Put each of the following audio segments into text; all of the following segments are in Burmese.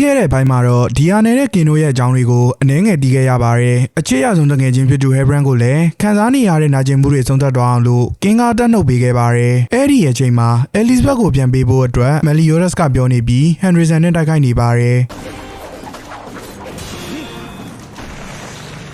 ပြီးခဲ့တဲ့ဘိုင်းမှာတော့ဒီယာနယ်တဲ့ကင်တို့ရဲ့အကြောင်းတွေကိုအနှဲငယ်တီးခဲ့ရပါတယ်အချစ်ရဆုံးတငယ်ချင်းဖြစ်သူဟဲဘရန်ကိုလည်းခန်းစားနေရတဲ့နာကျင်မှုတွေဆုံးသက်သွားအောင်လို့ကင်ကတက်နှုတ်ပေးခဲ့ပါတယ်အဲ့ဒီရဲ့အချိန်မှာအဲလစ်ဘက်ကိုပြန်ပေးဖို့အတွက်မယ်လီယိုရက်စ်ကပြောနေပြီးဟန်ဒရီဆန်နဲ့တိုက်ခိုက်နေပါတယ်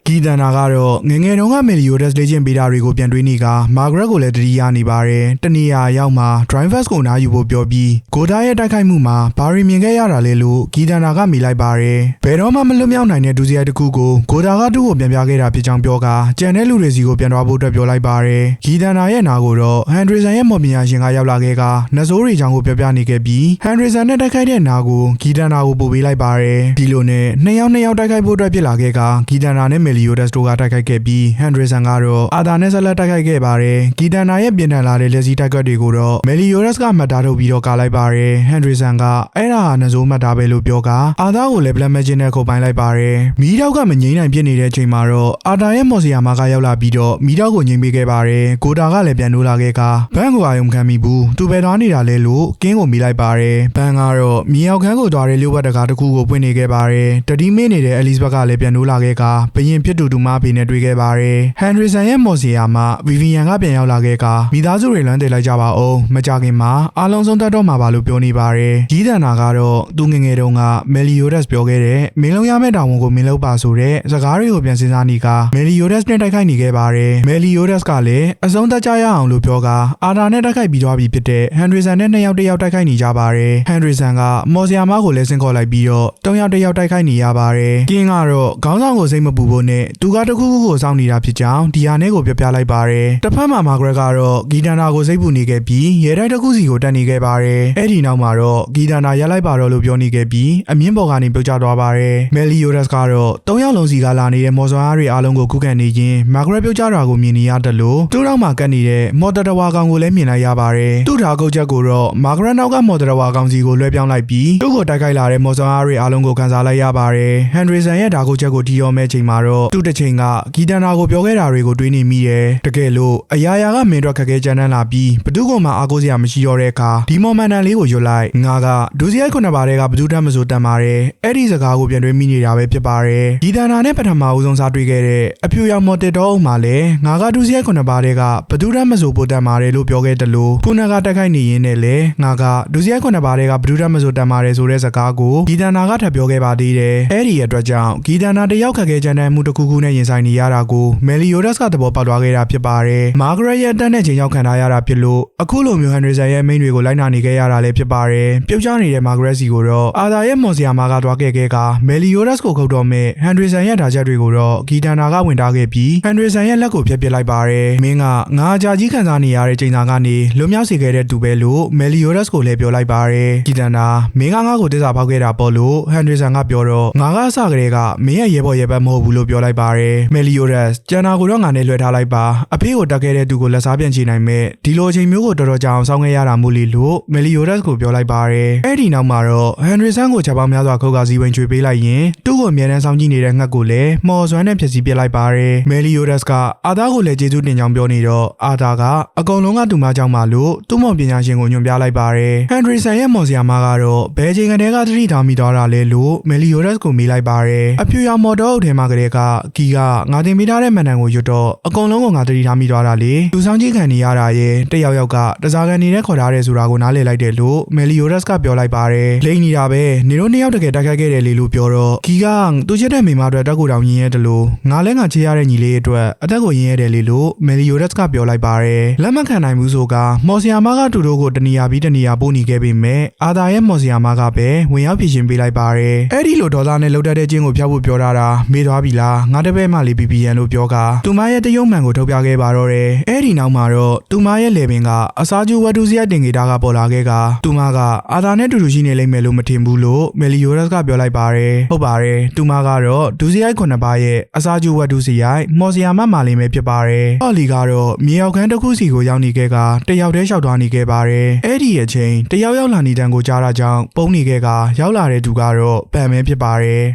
ဂီတန်နာကတော့ငယ်ငယ်တုန်းကမီလီယိုဒက်စ်လေ့ကျင့်ပေးတာတွေကိုပြန်တွေးနေကမာဂရက်ကိုလည်းတတိယနေပါတယ်။တနေရာရောက်မှာ drivers ကိုနားယူဖို့ပြောပြီးဂိုဒါရဲ့တိုက်ခိုက်မှုမှာဘာရီမြင်ခဲ့ရတာလဲလို့ဂီတန်နာကမိလိုက်ပါတယ်။ဘယ်တော့မှမလွတ်မြောက်နိုင်တဲ့ဒုစရိုက်တစ်ခုကိုဂိုဒါကသူ့ကိုပြန်ပြခဲ့တာဖြစ်ကြောင်းပြောကကြံတဲ့လူတွေစီကိုပြန်သွားဖို့အတွက်ပြောလိုက်ပါတယ်။ဂီတန်နာရဲ့နာကိုတော့ဟန်ဒရီဆန်ရဲ့မော်ပညာရှင်ကရောက်လာခဲ့ကနဇိုးရီချောင်းကိုပြောပြနေခဲ့ပြီးဟန်ဒရီဆန်နဲ့တိုက်ခိုက်တဲ့နာကိုဂီတန်နာကိုပို့ပေးလိုက်ပါတယ်။ဒီလိုနဲ့နှစ်ယောက်နှစ်ယောက်တိုက်ခိုက်ဖို့အတွက်ဖြစ်လာခဲ့ကဂီတန်နာနဲ့မယ်လီယိုဒက်စ်တို့ကတိုက်ခိုက်ခဲ့ပြီးဟန်ဒရီဆန်ကတော့အာသာနဲ့ဆက်လက်တိုက်ခိုက်ခဲ့ပါတယ်ဂီတန်နာရဲ့ပြင်ထန်လာတဲ့လက်စီတိုက်ကွက်တွေကိုတော့မယ်လီယိုဒက်စ်ကမှတ်သားထုတ်ပြီးတော့ကာလိုက်ပါတယ်ဟန်ဒရီဆန်ကအဲ့ဒါဟာနဇိုးမှတ်သားပဲလို့ပြောကအာသာကိုလည်းဘလက်မဂျင်နဲ့ခုတ်ပိုင်းလိုက်ပါတယ်မီးတောက်ကမငိမ့်နိုင်ဖြစ်နေတဲ့အချိန်မှာတော့အာတာရဲ့မော်စီယာမာကရောက်လာပြီးတော့မီးတောက်ကိုငိမ့်ပေးခဲ့ပါတယ်ကိုတာကလည်းပြန်လို့လာခဲ့ကဘန်ကိုအာယုံခံမိဘူးသူပဲသွားနေတာလဲလို့ကင်းကိုမိလိုက်ပါတယ်ဘန်ကတော့မြေအောင်ခန်းကိုသွားတဲ့လျှို့ဘက်တကားတစ်ခုကိုပွင့်နေခဲ့ပါတယ်တတိမင်းနေတဲ့အလီစ်ဘက်ကလည်းပြန်လို့လာခဲ့ကဘရင်ဖြစ်သူတူမဖေနဲ့တွေ့ခဲ့ပါတယ်ဟန်ဒရီဆန်ရဲ့မော်စီယာမှာဗီဗီယန်ကပြန်ရောက်လာခဲ့ကမိသားစုတွေလမ်းတင်လိုက်ကြပါအောင်မကြခင်မှာအားလုံးဆုံးတတ်တော့မှာပါလို့ပြောနေပါတယ်ကြီးတန်နာကတော့သူငယ်ငယ်တုန်းကမယ်လီယိုဒက်စ်ပြောခဲ့တဲ့မင်းလုံးရမယ့်တာဝန်ကိုမင်းလုပ်ပါဆိုတဲ့စကားတွေကိုပြန်စဉ်းစားနေကမယ်လီယိုဒက်စ်နဲ့တိုက်ခိုက်နေခဲ့ပါတယ်မယ်လီယိုဒက်စ်ကလည်းအဆုံးသတ်ကြရအောင်လို့ပြောကအာတာနဲ့တိုက်ခိုက်ပြီးသွားပြီဖြစ်တဲ့ဟန်ဒရီဆန်နဲ့နှစ်ယောက်တစ်ယောက်တိုက်ခိုက်နေကြပါတယ်ဟန်ဒရီဆန်ကမော်စီယာမကိုလည်းဆင့်ခေါ်လိုက်ပြီးတော့တုံးယောက်တစ်ယောက်တိုက်ခိုက်နေရပါတယ်ကင်းကတော့ခေါင်းဆောင်ကိုစိတ်မပူဖို့နဲ့သူကတခုခုကိုစောင့်နေတာဖြစ်ကြောင်းဒီဟာနဲ့ကိုပြောပြလိုက်ပါတယ်တစ်ဖက်မှာမာဂရက်ကတော့ဂီတန်နာကိုစိတ်ပူနေခဲ့ပြီးရဲတိုက်တစ်ခုစီကိုတက်နေခဲ့ပါတယ်အဲ့ဒီနောက်မှာတော့ဂီတန်နာရက်လိုက်ပါတော့လို့ပြောနေခဲ့ပြီးအမြင့်ပေါ်ကနေပြုတ်ကျသွားပါတယ်မယ်လီယိုဒက်စ်ကတော့တုံးယောက်လုံးစီကလာနေတဲ့မော်စွာအားတွေအားလုံးကိုခုခံနေခြင်းမာဂရက်ပြုတ်ကျတာကိုမြင်နေရတယ်လို့သူ့နောက်မှာကတ်နေတဲ့မော်တတဝါကောင်ကိုလည်းမြင်လိုက်ရပါတယ်သူ့ဓာတ်ကုတ်ချက်ကိုတော့မာဂရက်နောက်ကမော်တတဝါကောင်စီကိုလွှဲပြောင်းလိုက်ပြီးသူ့ကိုတိုက်ခိုက်လာတဲ့မော်စွာအားတွေအားလုံးကိုခန်းစားလိုက်ရပါတယ်ဟန်ဒရီဆန်ရဲ့ဓာတ်ကုတ်ချက်ကိုတီရောမဲ့ချိန်မှာတော့သူ့တစ်ချိန်ကဂီတန်နာကိုပြောခဲ့တာတွေကိုတွေးနေမိတယ်တကယ်လို့အရာရာကမင်းတို့ခက်ခဲကြမ်းတမ်းလာပြီးဘသူကမှအားကိုးစရာမရှိတော့တဲ့အခါဒီမော်မန်တန်လေးကိုရွတ်လိုက်ငါကဒူစီရိုက်ခုနှစ်ပါးတဲ့ကဘသူတတ်မဆိုတတ်ပါတယ်အဲ့ဒီစကားကိုပြန်တွေးမိနေတာပဲဖြစ်ပါတယ်ဂီတန်နာနဲ့ပထမဦးဆုံးစားတွေ့ခဲ့တဲ့အဖြူရောင်မော်တက်တော့အုံမှာလည်းငါကဒူစီရိုက်ခုနှစ်ပါးတဲ့ကဘသူတတ်မဆိုပိုတတ်ပါတယ်လို့ပြောခဲ့တယ်လို့ခုနကတက်ခိုက်နေရင်းနဲ့လေငါကဒူစီရိုက်ခုနှစ်ပါးတဲ့ကဘသူတတ်မဆိုတတ်ပါတယ်ဆိုတဲ့စကားကိုဂီတန်နာကထပ်ပြောခဲ့ပါသေးတယ်အဲ့ဒီအတွက်ကြောင့်ဂီတန်နာတယောက်ခက်ခဲကြမ်းတမ်းမှုတစ်ခုခုနဲ့ရင်ဆိုင်နေရတာကိုမယ်လီယိုဒက်စ်ကသဘောပေါက်သွားခဲ့တာဖြစ်ပါတယ်မာဂရက်ရဲ့အတက်နဲ့ချိန်ရောက်ခံထားရတာဖြစ်လို့အခုလိုမျိုးဟန်ဒရီဆန်ရဲ့မိန်းတွေကိုလိုက်နာနေခဲ့ရတာလည်းဖြစ်ပါတယ်ပြုတ်ကျနေတဲ့မာဂရက်စီကိုတော့အာသာရဲ့မော်စီယာမာကသွားခဲ့ခဲ့ကမယ်လီယိုဒက်စ်ကိုခုတ်တော်မဲ့ဟန်ဒရီဆန်ရဲ့ဓာချက်တွေကိုတော့ဂီတန်နာကဝင်ထားခဲ့ပြီးဟန်ဒရီဆန်ရဲ့လက်ကိုဖျက်ပစ်လိုက်ပါတယ်မင်းကငါအကြာကြီးခံစားနေရတဲ့ချိန်သာကနေလွတ်မြောက်စေခဲ့တဲ့သူပဲလို့မယ်လီယိုဒက်စ်ကိုလည်းပြောလိုက်ပါတယ်ဂီတန်နာမင်းကငါ့ကိုတစ္ဆာဖောက်ခဲ့တာပေါ့လို့ဟန်ဒရီဆန်ကပြောတော့ငါကအစကတည်းကမင်းရဲ့ရေပေါ်ရေဘက်မဟုတ်ဘူးလို့ပြောလိုက်ပါတယ်မယ်လီယိုဒက်စ်ကျန်တာကိုတော့ငါနဲ့လွှဲထားလိုက်ပါအဖေကိုတက်ခဲ့တဲ့သူကိုလက်စားပြန်ချနိုင်မဲ့ဒီလိုအချိန်မျိုးကိုတော်တော်ကြာအောင်စောင့်ခဲ့ရတာမို့လေလို့မယ်လီယိုဒက်စ်ကိုပြောလိုက်ပါတယ်အဲ့ဒီနောက်မှာတော့ဟန်ဒရီဆန်ကိုချက်ပေါင်းများစွာခုတ်ကစီဝင်ချွေပေးလိုက်ရင်သူ့ကိုအမြဲတမ်းစောင့်ကြည့်နေတဲ့ငှက်ကိုလည်းမော်စွမ်းနဲ့ဖျက်ဆီးပစ်လိုက်ပါတယ်မယ်လီယိုဒက်စ်ကအာသာကိုလည်းကျေးဇူးတင်ကြောင်းပြောနေတော့အာသာကအကုန်လုံးကတူမကြောင့်ပါလို့သူ့မော်ပညာရှင်ကိုညွှန်ပြလိုက်ပါတယ်ဟန်ဒရီဆန်ရဲ့မော်ဆီယာမာကတော့ဘယ်ချိန်ကတည်းကသတိထားမိသွားတာလဲလို့မယ်လီယိုဒက်စ်ကိုမေးလိုက်ပါတယ်အဖြူရောင်မော်တော်အုပ်ထဲမှာကလေးကကီကငါတင်ပေးထားတဲ့မန်တန်ကိုရွတ်တော့အကုန်လုံးကိုငါသတိထားမိသွားတာလေလူဆောင်ကြီးခံနေရတာရဲ့တယောက်ယောက်ကတစားကန်နေတဲ့ခေါ်ထားတယ်ဆိုတာကိုနားလည်လိုက်တယ်လို့မယ်လီယိုဒက်စ်ကပြောလိုက်ပါတယ်လိမ့်နေတာပဲနေတို့နှစ်ယောက်တကယ်တိုက်ခိုက်ခဲ့တယ်လေလို့ပြောတော့ကီကသူချစ်တဲ့မိန်းမအတွက်တက်ကိုတောင်ရင်းရတယ်လို့ငါလည်းငါချေရတဲ့ညီလေးအတွက်အသက်ကိုရင်းရတယ်လေလို့မယ်လီယိုဒက်စ်ကပြောလိုက်ပါတယ်လက်မခံနိုင်ဘူးဆိုကမော်ဆီယာမကတူတို့ကိုတနေရာပြီးတနေရာပို့နေခဲ့ပေမဲ့အာသာရဲ့မော်ဆီယာမကပဲဝင်ရောက်ဖြည့်ရှင်ပေးလိုက်ပါတယ်အဲ့ဒီလိုဒေါ်လာနဲ့လှုပ်တတ်တဲ့ချင်းကိုဖျောက်ဖို့ပြောထားတာမေးသွားပြီလားငါတပည့်မှလေး BBN လို့ပြောကသူမရဲ့တယုံမှန်ကိုထုတ်ပြခဲ့ပါတော့တယ်အဲ့ဒီနောက်မှာတော့သူမရဲ့လေပင်ကအစားကျူဝတ်တူစီယတင်ဂီတာကပေါ်လာခဲ့ကသူမကအာသာနဲ့တူတူရှိနေလိမ့်မယ်လို့မထင်ဘူးလို့မယ်လီယိုဒက်စ်ကပြောလိုက်ပါတယ်ဟုတ်ပါတယ်သူမကတော့ဒူစီယိုက်ခုနှစ်ပါးရဲ့အစားကျူဝတ်တူစီယိုက်မော်ဆီယာမမာလင်းပဲဖြစ်ပါတယ်ဟော်လီကတော့မြေရောက်ခန်းတစ်ခုစီကိုရောက်နေခဲ့ကတယောက်တည်းလျှောက်သွားနေခဲ့ပါတယ်အဲ့ဒီအချိန်တယောက်ရောက်လာနေတန်ကိုကြားတာကြောင့်ပုံနေခဲ့ကရောက်လာတဲ့သူကတော့ပန်မဲဖြစ်ပါတယ်